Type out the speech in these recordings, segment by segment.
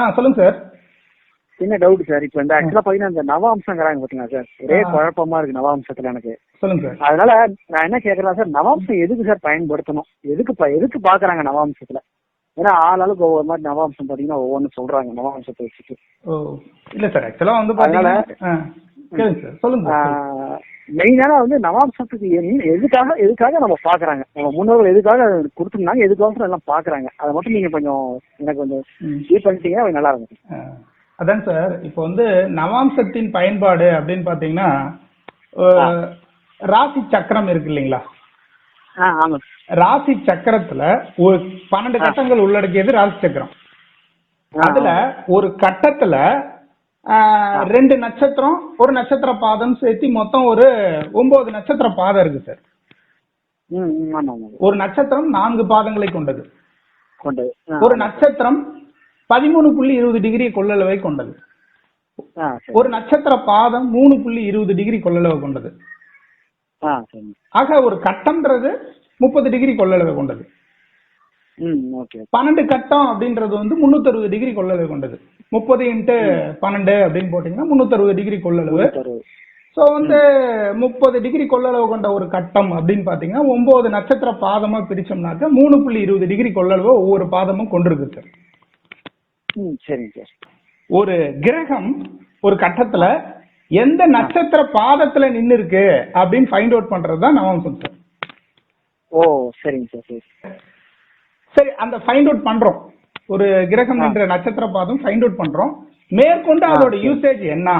ஆ சொல்லுங்க சார். என்ன doubt sir. இப்போ இந்த ஆக்சுவலா பாத்தீங்கன்னா இந்த நவாம்சங்கிறாங்க பாத்தீங்களா சார்? ஒரே. குழப்பமா இருக்கு நவாம்சத்துல எனக்கு. சொல்லுங்க சார். அதனால நான் என்ன கேக்குறேன் சார் நவாம்சம் எதுக்கு சார் பயன்படுத்தணும்? எதுக்கு எதுக்கு பாக்குறாங்க நவாம்சத்துல? ஏன்னா ஆளாளுக்கு ஒவ்வொரு மாதிரி நவாம்சம் பாத்தீங்கன்னா ஒவ்வொன்னு சொல்றாங்க நவாம்சத்தை வச்சுட்டு. இல்ல சார். ஆக்சுவலா வந்து பாத்தீங்கன்னா மெயினான வந்து நவாம்சத்துக்கு என்ன- எதுக்காக எதுக்காக நம்ம பாக்குறாங்க? நம்ம முன்னோர்கள் எதுக்காக கொடுத்துருந்தாங்க எதுக்காக எல்லாம் பாக்குறாங்க? அதை மட்டும் நீங்க கொஞ்சம் எனக்கு கொஞ்சம். இது பண்ணிட்டீங்கன்னா நல்லா இருக்கும். அதான் சார் இப்போ வந்து நவாம்சத்தின் பயன்பாடு அப்படின்னு பாத்தீங்கன்னா ராசி சக்கரம் இருக்கு இல்லைங்களா? ராசி சக்கரத்துல ஒரு பன்னெண்டு கட்டங்கள் உள்ளடக்கியது ராசி சக்கரம். அதுல ஒரு கட்டத்துல ரெண்டு நட்சத்திரம் ஒரு நட்சத்திர பாதம் சேர்த்து மொத்தம் ஒரு ஒன்பது நட்சத்திர பாதம் இருக்கு சார். ஒரு நட்சத்திரம் நான்கு பாதங்களை கொண்டது. ஒரு நட்சத்திரம் பதிமூணு புள்ளி இருபது டிகிரி கொள்ளளவை கொண்டது. ஒரு நட்சத்திர பாதம் மூணு புள்ளி இருபது டிகிரி கொள்ளளவு கொண்டது. ஆக ஒரு கட்டம்ன்றது முப்பது டிகிரி கொள்ளளவு கொண்டது. பன்னெண்டு கட்டம் அப்படின்றது வந்து முன்னூத்தி டிகிரி கொள்ளளவு கொண்டது. முப்பது இன்ட்டு பன்னெண்டு அப்படின்னு போட்டீங்கன்னா முன்னூத்தி டிகிரி கொள்ளளவு. ஸோ வந்து முப்பது டிகிரி கொள்ளளவு கொண்ட ஒரு கட்டம் அப்படின்னு பாத்தீங்கன்னா ஒன்பது நட்சத்திர பாதமா பிரிச்சோம்னாக்க மூணு புள்ளி இருபது டிகிரி கொள்ளளவு ஒவ்வொரு பாதமும் கொண்டிருக்கு சார். சரிங்க சார் ஒரு கிரகம் ஒரு கட்டத்துல எந்த நட்சத்திர பாதத்துல நின்னு இருக்கு அப்படின்னு ஃபைண்ட் அவுட் பண்றது தான் நவம்சம் சார். ஓ சரிங்க சார் சரி. சரி அந்த ஃபைண்ட் அவுட் பண்றோம். ஒரு கிரகம் என்ற நட்சத்திர பாதம் ஃபைண்ட் அவுட் பண்றோம். மேற்கொண்டு அதோட யூசேஜ் என்ன?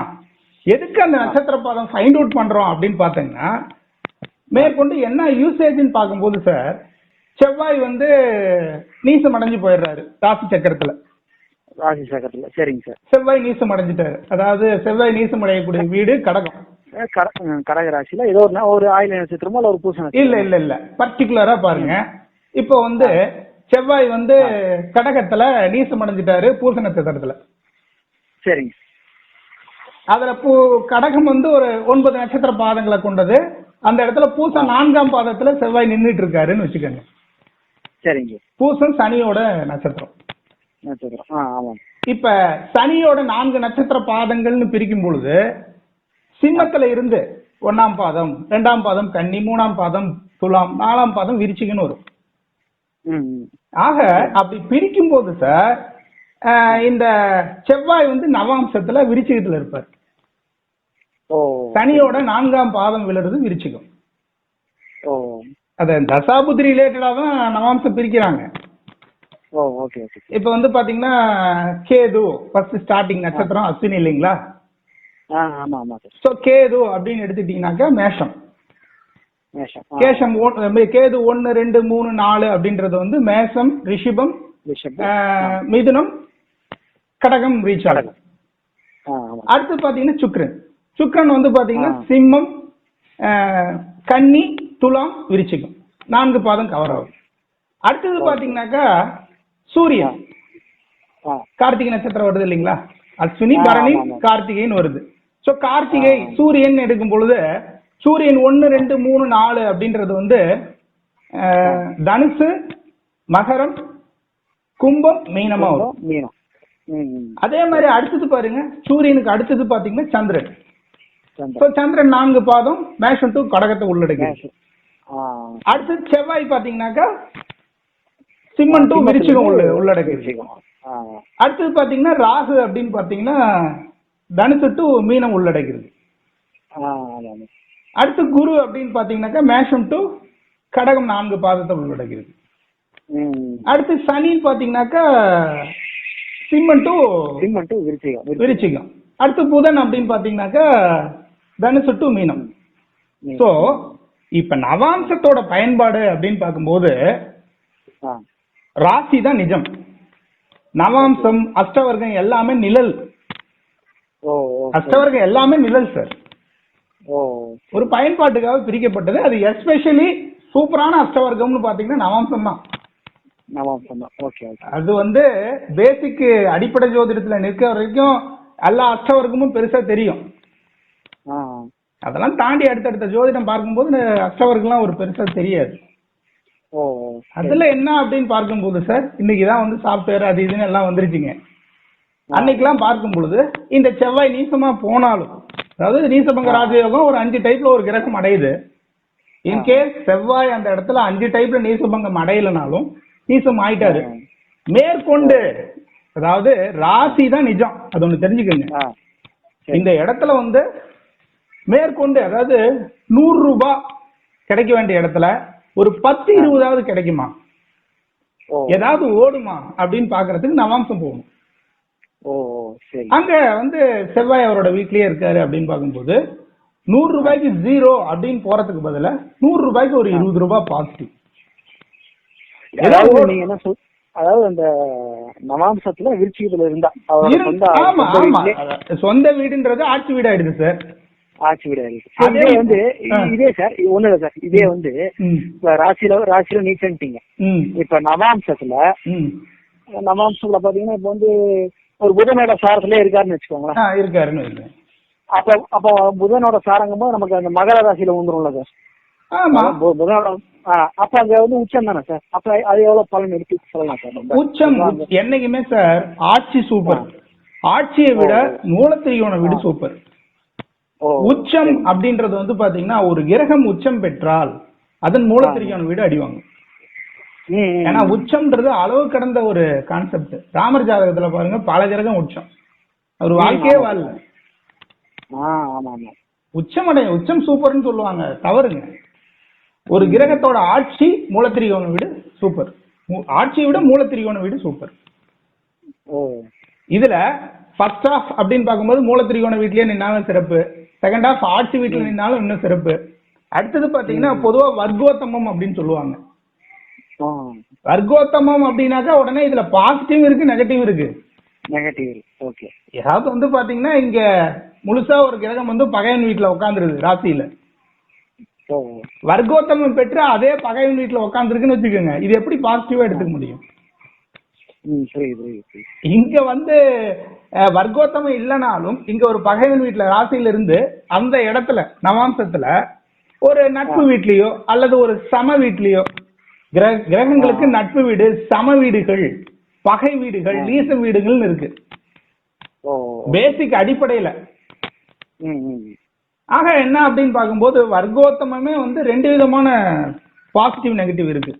எதுக்கு அந்த நட்சத்திர பாதம் ஃபைண்ட் அவுட் பண்றோம் அப்படின்னு பாத்தீங்கன்னா மேற்கொண்டு என்ன யூசேஜ்னு பார்க்கும்போது சார் செவ்வாய் வந்து நீசம் அடைஞ்சு போயிடுறாரு ராசி சக்கரத்துல. ராசி சக்கரத்துல. சரிங்க சார் செவ்வாய் நீசம் அடைஞ்சிட்டாரு. அதாவது செவ்வாய் நீசம் அடையக்கூடிய வீடு கடகம். கடக ராசியில ஏதோ ஒரு ஒரு ஆயில நட்சத்திரமோ இல்ல ஒரு பூச இல்ல இல்ல இல்ல. பர்டிகுலரா பாருங்க. இப்போ வந்து செவ்வாய் வந்து கடகத்துல நீசம் அடைஞ்சிட்டாரு பூச நட்சத்திரத்துல சரிங்க. அதுல பூ கடகம் வந்து ஒரு ஒன்பது நட்சத்திர பாதங்களை கொண்டது. அந்த இடத்துல பூசம் நான்காம் பாதத்துல செவ்வாய் நின்னுட்டு இருக்காருன்னு வச்சுக்கோங்க. சரிங்க. பூசம் சனியோட நட்சத்திரம். நட்சத்திரம். ஆ ஆமாம். இப்ப சனியோட நான்கு நட்சத்திர பாதங்கள்னு பிரிக்கும் பொழுது சிம்மத்துல இருந்து ஒண்ணாம் பாதம் ரெண்டாம் பாதம் கன்னி மூணாம் பாதம் துலாம் நாலாம் பாதம் விரிச்சிகன்னு வரும். ஆக அப்படி பிரிக்கும் போது சார் இந்த செவ்வாய் வந்து நவாம்சத்துல விருச்சிகத்துல இருப்பார். சனியோட நான்காம் பாதம் விழுறது விருச்சிகம். ஓ. அத தசாபுத்தி ரிலேட்டடா தான் நவாம்சம் பிரிக்கிறாங்க. இப்ப வந்து பாத்தீங்கன்னா கேது ஃபர்ஸ்ட் ஸ்டார்டிங் நட்சத்திரம் அஸ்வினி இல்லைங்களா? ஆ ஆமா ஆமா சார். சோ கேது அப்படின்னு எடுத்துட்டீங்கன்னாக்கா மேஷம். கேஷம் கேது ஒன்னு ரெண்டு மூணு நாலு அப்படின்றது வந்து மேஷம் ரிஷிபம் மிதுனம் கடகம் ரீச் ஆகும் அடுத்து பாத்தீங்கன்னா சுக்ரன் சுக்ரன் வந்து பாத்தீங்கன்னா. சிம்மம் கன்னி துலாம் விருச்சிகம். நான்கு பாதம் கவர் ஆகும். அடுத்தது பாத்தீங்கன்னாக்கா சூரியன். கார்த்திகை நட்சத்திரம் வருது இல்லைங்களா? அஸ்வினி பரணி. கார்த்திகைன்னு வருது. சோ கார்த்திகை சூரியன் எடுக்கும் பொழுது சூரியன் ஒன்னு ரெண்டு மூணு நாலு அப்படின்றது வந்து தனுசு மகரம் கும்பம் மீனமா வரும். மீனம். அதே மாதிரி அடுத்தது பாருங்க. சூரியனுக்கு அடுத்தது பாத்தீங்கன்னா சந்திரன். சந்திரன். நான்கு பாதம் மேஷம் டு கடகத்தை உள்ளடக்கி மேஷம். ஆ. அடுத்து செவ்வாய் பாத்தீங்கன்னாக்கா சிம்மன் டு விருச்சிகம் உள்ள. ஆ. அடுத்தது பாத்தீங்கன்னா ராகு அப்படின்னு பாத்தீங்கன்னா தனுசு டு மீனம் ஆமா அடுத்து குரு அப்படின்னு பாத்தீங்கன்னாக்கா மேஷம் டு கடகம் நான்கு பாதத்தை உள்ளடக்கிறது. அடுத்து சனின்னு பாத்தீங்கன்னாக்கா சிம்மன் டு சிம்மன் டு விருச்சிகம். விருச்சிகம். அடுத்து புதன் அப்படின்னு பாத்தீங்கன்னாக்கா தனுசு டு மீனம். சோ இப்ப நவாம்சத்தோட பயன்பாடு அப்படின்னு பார்க்கும்போது ராசி தான் நிஜம். நவாம்சம் அஷ்டவர்க்கம் எல்லாமே நிழல். அஷ்டவர்க்கம் எல்லாமே நிழல் சார் ஒரு பயன்பாட்டுக்காக பிரிக்கப்பட்டது. அது எஸ்பெஷலி சூப்பரான அஷ்டவர்க்கம்னு பாத்தீங்கன்னா நவாம்சம் தான். நவாம்சம் தான். ஓகே அது வந்து பேசிக் அடிப்படை ஜோதிடத்துல நிற்க வரைக்கும் எல்லா அஷ்டவர்க்கமும் பெருசா தெரியும். அதெல்லாம் தாண்டி அடுத்தடுத்த ஜோதிடம் பார்க்கும்போது இந்த அஷ்டவர்க்கம்லாம் ஒரு பெருசா தெரியாது. அதுல என்ன அப்படின்னு பார்க்கும்போது சார் இன்னைக்கு தான் வந்து சாஃப்ட்வேர் அது இதுன்னு எல்லாம் வந்துருச்சுங்க. அன்னைக்கெல்லாம் பார்க்கும் பொழுது இந்த செவ்வாய் நீசமா போனாலும் அதாவது நீசபங்க ராஜயோகம் ஒரு அஞ்சு டைப்ல ஒரு கிரகம் அடையுது. இன்கேஸ் செவ்வாய் அந்த இடத்துல அஞ்சு டைப்ல நீசபங்கம் அடையலனாலும் நீசம் ஆயிட்டாரு. மேற்கொண்டு அதாவது ராசி தான் நிஜம். அது ஒண்ணு தெரிஞ்சுக்கங்க. இந்த இடத்துல வந்து மேற்கொண்டு அதாவது நூறு ரூபாய் கிடைக்க வேண்டிய இடத்துல ஒரு பத்து இருபதாவது கிடைக்குமா? ஏதாவது ஓடுமா? அப்படின்னு பாக்குறதுக்கு நவாம்சம் போகணும். அங்க வந்து செவ்வாய் அவரோட வீட்லயே இருக்காரு அப்படின்னு பார்க்கும்போது நூறு ரூபாய்க்கு ஜீரோ அப்படின்னு போறதுக்கு பதிலா நூறு ரூபாய்க்கு ஒரு இருபது ரூபாய் பாசிட்டிவ் அதாவது நீங்க என்ன சொல் அதாவது அந்த நவாம்சத்துல விருச்சிகத்துல இருந்தா அவரோட சொந்த வீடுன்றது ஆட்சி வீடு ஆயிடுது சார். ஆட்சி வீடு அதே இதே வந்து. இதே சார் இது ஒண்ணு இல்ல சார் இதே வந்து இப்ப ராசியில ராசியில நீச்சன்ட்டீங்க. இப்ப நவாம்சத்துல நவாம்சத்துல பாத்தீங்கன்னா இப்ப வந்து ஒரு புதனோட சாரத்திலே இருக்காருன்னு வச்சுக்கோங்களேன். இருக்காருன்னு. அப்ப அப்ப புதனோட சாரங்கும் போது நமக்கு அந்த மகர ராசியில வந்துரும்ல சார்? ஆமா. பு- புதனோட ஆ, அப்ப அங்க வந்து உச்சம் தானே சார்? அப்ப அது எவ்வளவு பலன் இருக்கு சொல்லலாம் சார். உச்சம் உச்ச- என்னைக்குமே சார் ஆட்சி சூப்பர். ஆட்சியை விட மூலத்திரியோன வீடு சூப்பர். உச்சம் அப்படின்றது வந்து பாத்தீங்கன்னா ஒரு கிரகம் உச்சம் பெற்றால் அதன் மூலத்திரியோன வீடு அடிவாங்க. ஏன்னா உச்சம்ன்றது அளவு கடந்த ஒரு கான்செப்ட் ராமர் ஜாதகத்துல பாருங்க பல கிரகம் உச்சம். அவர் வாழ்க்கையே வாழல உச்சம் அடைய உச்சம் சூப்பர்னு சொல்லுவாங்க. தவறுங்க. ஒரு கிரகத்தோட ஆட்சி மூலத்திரிகோண வீடு சூப்பர் ஆட்சியை விட மூலத்திரிகோண வீடு சூப்பர் ஓ. இதுல ஃபர்ஸ்ட் ஆஃப் அப்படின்னு பார்க்கும்போது மூலத்திரிகோண வீட்லயே நின்னாலும் சிறப்பு. செகண்ட் ஆஃப் ஆட்சி வீட்டுல நின்னாலும் இன்னும் சிறப்பு. அடுத்தது பாத்தீங்கன்னா பொதுவா வர்க்கோத்தமம் அப்படின்னு சொல்லுவாங்க. வர்க்கோத்தமம் அப்படின்னாக்கா உடனே இதுல பாசிட்டிவ் இருக்கு நெகட்டிவ் இருக்கு. நெகட்டிவ் ஓகே ஏதாவது வந்து பாத்தீங்கன்னா இங்க முழுசா ஒரு கிரகம் வந்து பகையன் வீட்டுல உட்காந்துருது ராசியில. வர்க்கோத்தமம் பெற்று அதே பகைவன் வீட்டுல உட்காந்துருக்குன்னு வச்சுக்கோங்க. இது எப்படி பாசிட்டிவா எடுத்துக்க முடியும். இங்க வந்து வர்க்கோத்தமம் இல்லைனாலும் இங்க ஒரு பகைவன் வீட்டுல ராசியில இருந்து அந்த இடத்துல நவாம்சத்துல ஒரு நட்பு வீட்லயோ அல்லது ஒரு சம வீட்லயோ கிரகங்களுக்கு நட்பு வீடு சம வீடுகள் பகை வீடுகள் நீச வீடுகள்னு இருக்கு. பேசிக் அடிப்படையில. ஆக என்ன அப்படின்னு பார்க்கும்போது வர்க்கோத்தமமே வந்து ரெண்டு விதமான பாசிட்டிவ் நெகட்டிவ் இருக்கு.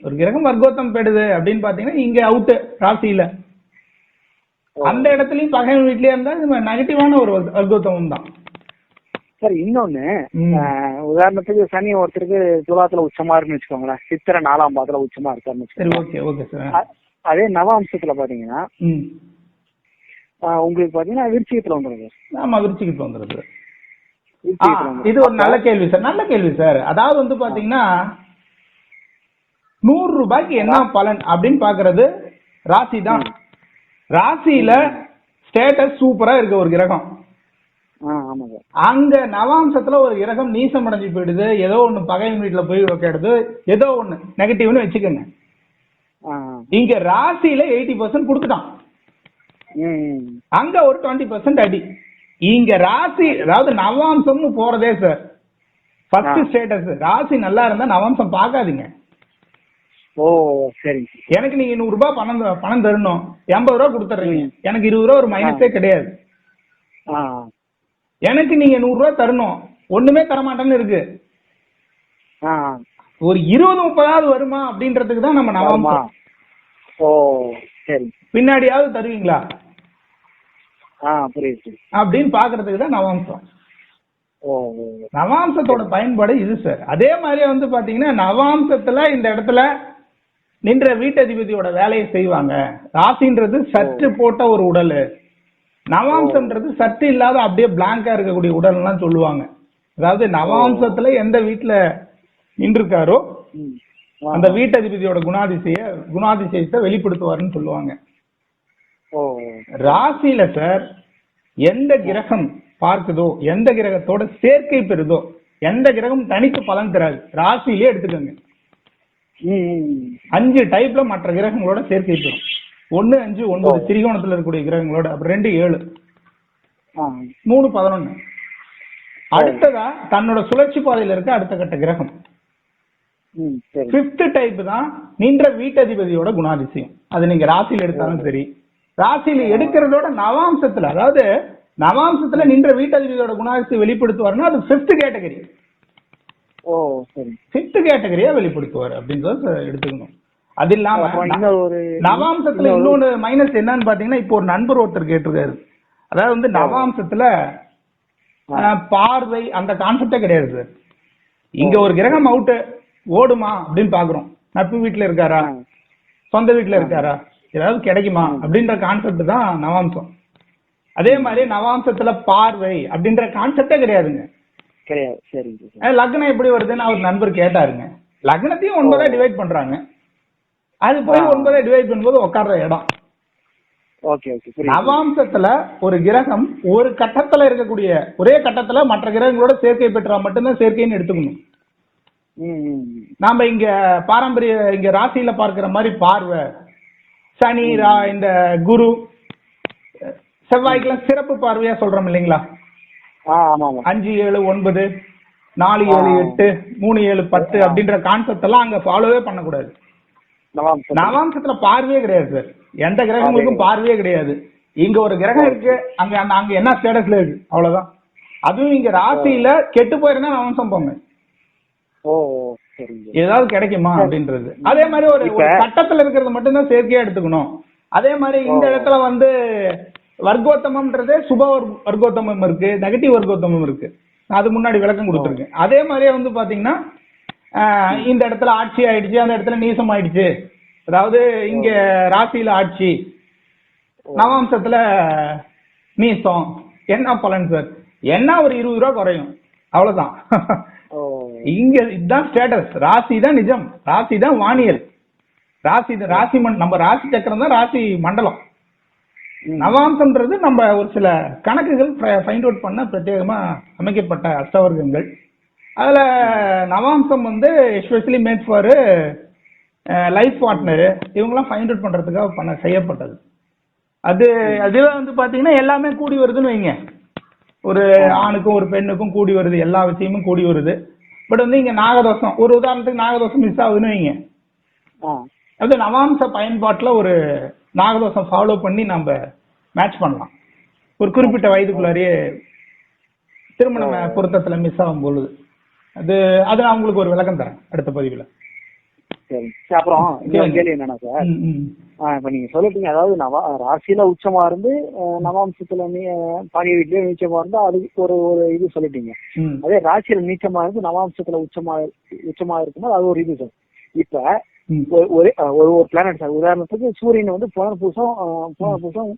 ஒரு கிரகம் வர்க்கோத்தம் பெறுது அப்படின்னு பாத்தீங்கன்னா இங்க அவுட் ராசியில. அந்த இடத்துலயும் பகைவன் வீட்லயே இருந்தா நெகட்டிவான ஒரு வர்க்க- வர்க்கோத்தமம் தான் சார் இன்னொன்னு உதாரணத்துக்கு சனி ஒருத்தருக்கு துலாத்துல உச்சமா இருக்குன்னு வச்சுக்கோங்களேன். சித்திரை நாலாம் பாதத்துல உச்சமா இருக்காருன்னு அதே நவாம்சத்துல பாத்தீங்கன்னா உங்களுக்கு பாத்தீங்கன்னா விருச்சிகத்துல ஆமா வந்துருது ஆ, விருச்சிகத்துல வந்துரும். இது ஒரு நல்ல கேள்வி சார் நல்ல கேள்வி சார். அதாவது வந்து பாத்தீங்கன்னா நூறு ரூபாய்க்கு என்ன பலன் அப்படின்னு பாக்குறது ராசி தான் ராசியில ஸ்டேட்டஸ் சூப்பரா இருக்கு ஒரு கிரகம். ஆமா அங்க நவாம்சத்துல ஒரு கிரகம் நீசம் அடைஞ்சு போயிடுது. ஏதோ ஒண்ணு பகைவன் வீட்டுல போய் வைக்கிறது ஏதோ ஒண்ணு நெகட்டிவ்னு வச்சுக்கோங்க. இங்க ராசியில எயிட்டி பர்சன்ட் கொடுத்துட்டான். அங்க ஒரு டுவெண்ட்டி பர்சன்ட் அடி. இங்க ராசி அதாவது நவாம்சம்னு போறதே சார் ஃபர்ஸ்ட். ஸ்டேட்டஸ் ராசி நல்லா இருந்தா நவாம்சம் பார்க்காதீங்க. ஓ சார். எனக்கு நீங்க நூறு ரூபாய் பணம் பணம் தரணும். எண்பது ரூபா கொடுத்துட்றீங்க. எனக்கு இருபது ரூபா ஒரு மைனஸே கிடையாது. எனக்கு நீங்க நூறு ரூபாய் தரணும். ஒண்ணுமே தர மாட்டேன்னு இருக்கு ஒரு இருபது முப்பதாவது வருமா அப்படின்றதுக்கு தான் நம்ம நவாம்சம் ஓ சரி. பின்னாடியாவது தருவீங்களா? அப்படின்னு பாக்குறதுக்கு தான் நவாம்சம். நவாம்சத்தோட பயன்பாடு இது சார். அதே மாதிரியே வந்து பாத்தீங்கன்னா நவாம்சத்துல இந்த இடத்துல நின்ற வீட்டதிபதியோட வேலையை செய்வாங்க. ராசின்றது சற்று போட்ட ஒரு உடல். நவாம்சம்ன்றது சற்று இல்லாத அப்படியே பிளாங்கா இருக்கக்கூடிய உடல்லாம் சொல்லுவாங்க. அதாவது நவாம்சத்துல எந்த வீட்டுல நின்றுருக்காரோ. அந்த வீட்டதிபதியோட குணாதிசய குணாதிசயத்தை வெளிப்படுத்துவாருன்னு சொல்லுவாங்க. ராசியில சார் எந்த கிரகம் பார்க்குதோ எந்த கிரகத்தோட சேர்க்கை பெறுதோ எந்த கிரகம் தனித்து பலன் தராது. ராசியிலே எடுத்துக்கோங்க. அஞ்சு டைப்ல மற்ற கிரகங்களோட சேர்க்கை பெறும். ஒன்னு அஞ்சு ஒன்பது திரிகோணத்துல இருக்கக்கூடிய கிரகங்களோட அப்புறம் ரெண்டு ஏழு. மூணு பதினொன்னு. அடுத்ததா தன்னோட சுழற்சி பாதையில இருக்க அடுத்த கட்ட கிரகம். பிப்த் டைப் தான் நின்ற வீட்டதிபதியோட குணாதிசயம். அது நீங்க ராசியில எடுத்தாலும் சரி. ராசியில எடுக்கிறதோட நவாம்சத்துல அதாவது நவாம்சத்துல நின்ற வீட்டதிபதியோட குணாதிசத்தை வெளிப்படுத்துவாருன்னா அது ஃபிஃப்த் கேட்டகரி ஓ சரி. ஃபிஃப்த் கேட்டகரியா வெளிப்படுத்துவார் அப்படின்றத எடுத்துக்கணும். அது இல்லாம இன்னொரு நவாம்சத்துல இன்னொன்னு மைனஸ் என்னன்னு பாத்தீங்கன்னா இப்போ ஒரு நண்பர் ஒருத்தர் கேட்டிருக்காரு. அதாவது வந்து நவாம்சத்துல பார்வை அந்த கான்செப்டே கிடையாது சார். இங்க ஒரு கிரகம் அவுட்டு ஓடுமா அப்படின்னு பாக்குறோம். நட்பு வீட்டுல இருக்காரா. சொந்த வீட்டுல இருக்காரா? ஏதாவது கிடைக்குமா? அப்படின்ற கான்செப்ட் தான் நவாம்சம். அதே மாதிரி நவாம்சத்துல பார்வை அப்படின்ற கான்செப்டே கிடையாதுங்க. கிடையாது. சார். லக்னம் எப்படி வருதுன்னு அவர் நண்பர் கேட்டாருங்க. லக்னத்தையும் ஒன்பதா டிவைட் பண்றாங்க. அது போய் ஒன்பதா டிவைட் பண்ணும்போது உட்கார்ற இடம். நவாம்சத்துல ஒரு கிரகம் ஒரு கட்டத்துல இருக்கக்கூடிய ஒரே கட்டத்துல மற்ற கிரகங்களோட சேர்க்கை பெற்றா மட்டும்தான் சேர்க்கைன்னு எடுத்துக்கணும். நாம இங்க பாரம்பரிய இங்க ராசியில பார்க்கிற மாதிரி பார்வை சனி ரா இந்த குரு செவ்வாய்க்கெல்லாம் சிறப்பு பார்வையா சொல்றோம் இல்லைங்களா? அஞ்சு ஏழு ஒன்பது நாலு ஏழு எட்டு மூணு ஏழு பத்து அப்படின்ற கான்செப்ட் எல்லாம் அங்க ஃபாலோவே பண்ணக்கூடாது. நவாம்சத்துல பார்வையே கிடையாது சார். எந்த கிரகங்களுக்கும் பார்வையே கிடையாது. இங்க ஒரு கிரகம் இருக்கு அங்க அங்க என்ன ஸ்டேட்டஸ்ல இருக்கு? அவ்வளவுதான். அதுவும் இங்க ராசியில கெட்டு போயிருந்தா நவாம்சம் போங்க ஏதாவது கிடைக்குமா அப்படின்றது. அதே மாதிரி ஒரு கட்டத்துல இருக்கிறது மட்டும்தான் செயற்கையா எடுத்துக்கணும். அதே மாதிரி இந்த இடத்துல வந்து வர்க்கோத்தமம்ன்றதே சுப வர்- வர்க்கோத்தமம் இருக்கு நெகட்டிவ் வர்க்கோத்தமம் இருக்கு. அது முன்னாடி விளக்கம் கொடுத்துருக்கேன். அதே மாதிரியே வந்து பாத்தீங்கன்னா இந்த இடத்துல ஆட்சி ஆயிடுச்சு அந்த இடத்துல நீசம் ஆயிடுச்சு. அதாவது இங்க ராசியில ஆட்சி. நவாம்சத்துல நீசம். என்ன பலன் சார்? என்ன ஒரு இருபது ரூபா குறையும்? அவ்வளவுதான். இங்க இதுதான் ஸ்டேட்டஸ் ராசி தான் நிஜம். ராசி தான் வானியல். ராசி ராசி மண் நம்ம ராசி சக்கரம் தான் ராசி மண்டலம். நவாம்சம்ன்றது நம்ம ஒரு சில கணக்குகள் ஃபைண்ட் அவுட் பண்ண பிரத்யேகமா அமைக்கப்பட்ட அஷ்டவர்க்கங்கள். அதுல நவாம்சம் வந்து especially made for life partner இவங்கெல்லாம் ஃபைண்ட் அவுட் பண்றதுக்காக பண்ண செய்யப்பட்டது. அது அதுல வந்து பாத்தீங்கன்னா எல்லாமே கூடி வருதுன்னு வைங்க. ஒரு ஆணுக்கும் ஒரு பெண்ணுக்கும் கூடி வருது எல்லா விஷயமும் கூடி வருது. பட் வந்து இங்க நாகதோஷம் ஒரு உதாரணத்துக்கு நாகதோஷம் மிஸ் ஆகுதுன்னு வைங்க. அது நவாம்ச பயன்பாட்டுல ஒரு நாகதோஷம் ஃபாலோ பண்ணி நம்ம மேட்ச் பண்ணலாம். ஒரு குறிப்பிட்ட வயதுக்குள்ளாரியே திருமண பொருத்தத்துல மிஸ் ஆகும் பொழுது. அது அது நான் உங்களுக்கு ஒரு விளக்கம் தரேன் அடுத்த பதிவுல சரி அப்புறம் இன்னொரு கேள்வி என்னன்னா சார் இப்ப நீங்க சொல்லிட்டீங்க அதாவது நவா ராசியில உச்சமா இருந்து நவாம்சத்துல நீ பாண்டிய வீட்லயே நீச்சமா இருந்தா அதுக்கு ஒரு ஒரு இது சொல்லிட்டீங்க. அதே ராசியில நீச்சமா இருந்து நவாம்சத்துல உச்சமா உச்சமா இருக்கும்போது அது ஒரு இது சார் இப்ப. ஒரு- ஒரு ஒரு பிளானட் சார் உதாரணத்துக்கு சூரியன் வந்து புனர் பூசம் புனர் பூசம்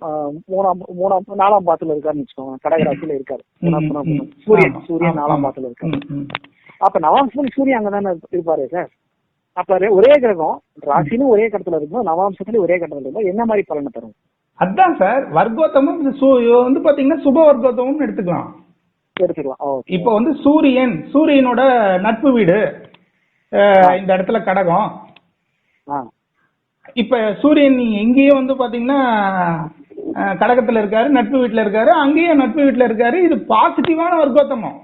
மூணாம் மூணாம் நாலாம் பாத்துல இருக்காருன்னு வச்சுக்கோங்க கடகராசியில இருக்காரு. சூரியன் சூரியன் நாலாம். பாத்துல இருக்காரு. அப்ப நவாம்சத்துல சூரியன் அங்கதானே இருப்பாரு சார் அப்ப ஒரே கிரகம் ராசிலும் ஒரே கட்டத்துல இருக்கும் நவாம்சத்துலயும் ஒரே கட்டத்துல இருக்கும் என்ன மாதிரி பலனை தரும்? அதான் சார் வர்க்கோத்தமும் வந்து பாத்தீங்கன்னா சுப வர்க்கோத்தமும் எடுத்துக்கலாம். எடுத்துக்கலாம். இப்போ வந்து சூரியன் சூரியனோட நட்பு வீடு இந்த இடத்துல கடகம். இப்ப சூரியன் எங்கேயும் வந்து பாத்தீங்கன்னா கடகத்துல இருக்காரு நட்பு வீட்டுல இருக்காரு அங்கேயும் நட்பு வீட்டுல இருக்காரு. இது பாசிட்டிவான வர்க்கோத்தமம்.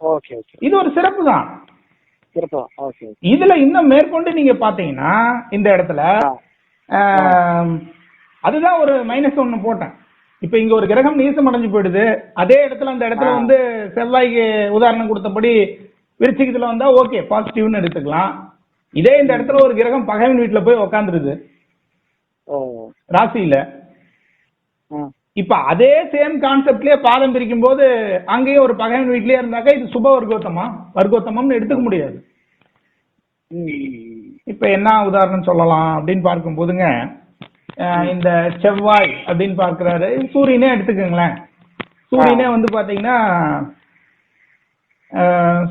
Okay okay. இது ஒரு சிறப்பு தான். சிறப்பா ஓகே ஓகே. இதுல இன்னும் மேற்கொண்டு நீங்க பாத்தீங்கன்னா இந்த இடத்துல அதுதான் ஒரு மைனஸ் ஒன்னு போட்டேன். இப்ப இங்க ஒரு கிரகம் நீசம் அடைஞ்சு போயிடுது. அதே இடத்துல அந்த இடத்துல. வந்து செவ்வாய்க்கு உதாரணம் கொடுத்தபடி விருச்சிகத்துல வந்தா ஓகே பாசிட்டிவ்னு எடுத்துக்கலாம். இதே இந்த இடத்துல ஒரு கிரகம் பகைவன் வீட்டுல போய் உக்காந்துருது. ராசியில. இப்ப அதே சேம் கான்செப்ட்லயே பாதம் பிரிக்கும் போது அங்கேயும் ஒரு பகைவன் வீட்லயே இருந்தாக்கா இது சுப வர்க்கோத்தமா? வர்க்கோத்தமம்னு எடுத்துக்க முடியாது. இப்ப என்ன உதாரணம் சொல்லலாம் அப்படின்னு பார்க்கும் போதுங்க இந்த செவ்வாய் அப்படின்னு பார்க்கிறாரு. சூரியனே எடுத்துக்கோங்களேன். சூரியனே வந்து பாத்தீங்கன்னா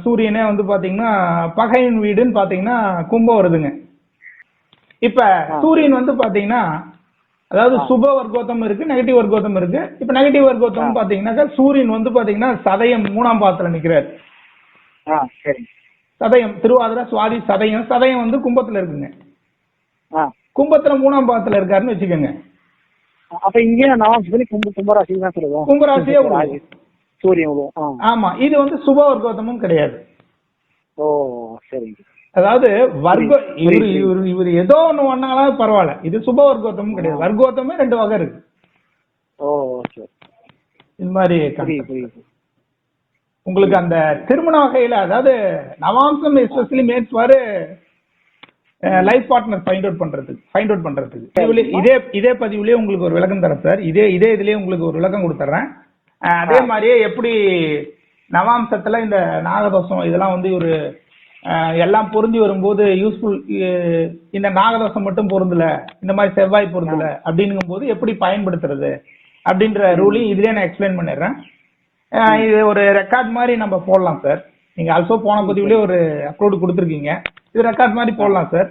சூரியனே வந்து பாத்தீங்கன்னா பகையின் வீடுன்னு பாத்தீங்கன்னா கும்பம் வருதுங்க. இப்ப சூரியன் வந்து பாத்தீங்கன்னா அதாவது சுப வர்க்கோத்தம் இருக்கு நெகட்டிவ் வர்க்கோத்தம் இருக்கு. இப்ப நெகட்டிவ் வர்க்கோத்தம் பாத்தீங்கன்னாக்கா சூரியன் வந்து பாத்தீங்கன்னா சதயம் மூணாம் பாதத்துல நிக்கிறாரு. சதயம் திருவாதிரை சுவாதி சதயம். சதயம் வந்து கும்பத்துல இருக்குங்க. கும்பத்துல மூணாம் பாதத்துல இருக்காருன்னு வச்சுக்கோங்க. அப்ப இங்கே நவாம்சத்துல கும்ப கும்பராசி தான் சொல்லுவோம். கும்பராசியே. சூரியன் ஆமா இது வந்து சுப வர்க்கோத்தமும் கிடையாது. ஓ சரிங்க. அதாவது வர்க்க இவரு. இவரு இவரு ஏதோ ஒண்ணு ஒன்னாலும் பரவாயில்ல. இது சுப வர்க்கோத்தமும் கிடையாது வர்க்கோத்தமே ரெண்டு வகை இருக்கு. இந்த மாதிரி உங்களுக்கு அந்த திருமண வகையில அதாவது நவாம்சம் எஸ்பெஷலி மேட்ச் வாரு லைஃப் பார்ட்னர் ஃபைண்ட் அவுட் பண்றதுக்கு ஃபைண்ட் அவுட் பண்றதுக்கு. இதே இதே பதிவுலயே உங்களுக்கு ஒரு விளக்கம் தரேன் சார். இதே இதே இதுலயே உங்களுக்கு ஒரு விளக்கம் கொடுத்துறேன். அஹ், அதே மாதிரியே எப்படி நவாம்சத்துல இந்த நாகதோஷம் இதெல்லாம் வந்து ஒரு எல்லாம் பொருந்தி வரும்போது யூஸ்ஃபுல் இந்த நாகதோஷம் மட்டும் பொருந்தல இந்த மாதிரி செவ்வாய் பொருந்தல அப்படின்னும் போது எப்படி பயன்படுத்துறது அப்படின்ற ரூலையும் இதுலயே நான் எக்ஸ்பிளைன் பண்ணிடுறேன். இது ஒரு ரெக்கார்ட் மாதிரி நம்ம போடலாம் சார் நீங்க ஆல்சோ போன பதிவுலயே ஒரு அப்லோடு கொடுத்துருக்கீங்க. இது ரெக்கார்ட் மாதிரி போடலாம் சார்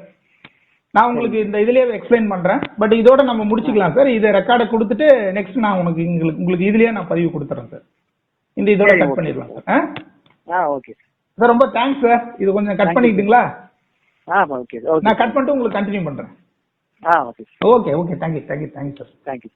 நான் உங்களுக்கு இந்த இதுலயே எக்ஸ்பிளைன் பண்றேன். பட் இதோட நம்ம முடிச்சுக்கலாம் சார் இதை ரெக்கார்டை கொடுத்துட்டு நெக்ஸ்ட் நான் உங்களுக்கு உங்களுக்கு இதுலயே நான் பதிவு கொடுத்துறேன் சார் இந்த இதோட கட். பண்ணிடலாம் சார் ஆ? ஓகே சார் ரொம்ப தேங்க்ஸ் சார். இது கொஞ்சம் கட். பண்ணிக்கிட்டுங்களா? ஆ ஓகே ஓகே நான் கட் பண்ணிட்டு உங்களுக்கு கண்டினியூ பண்றேன். ஆ okay okay okay thank you thank you thank you sir thank you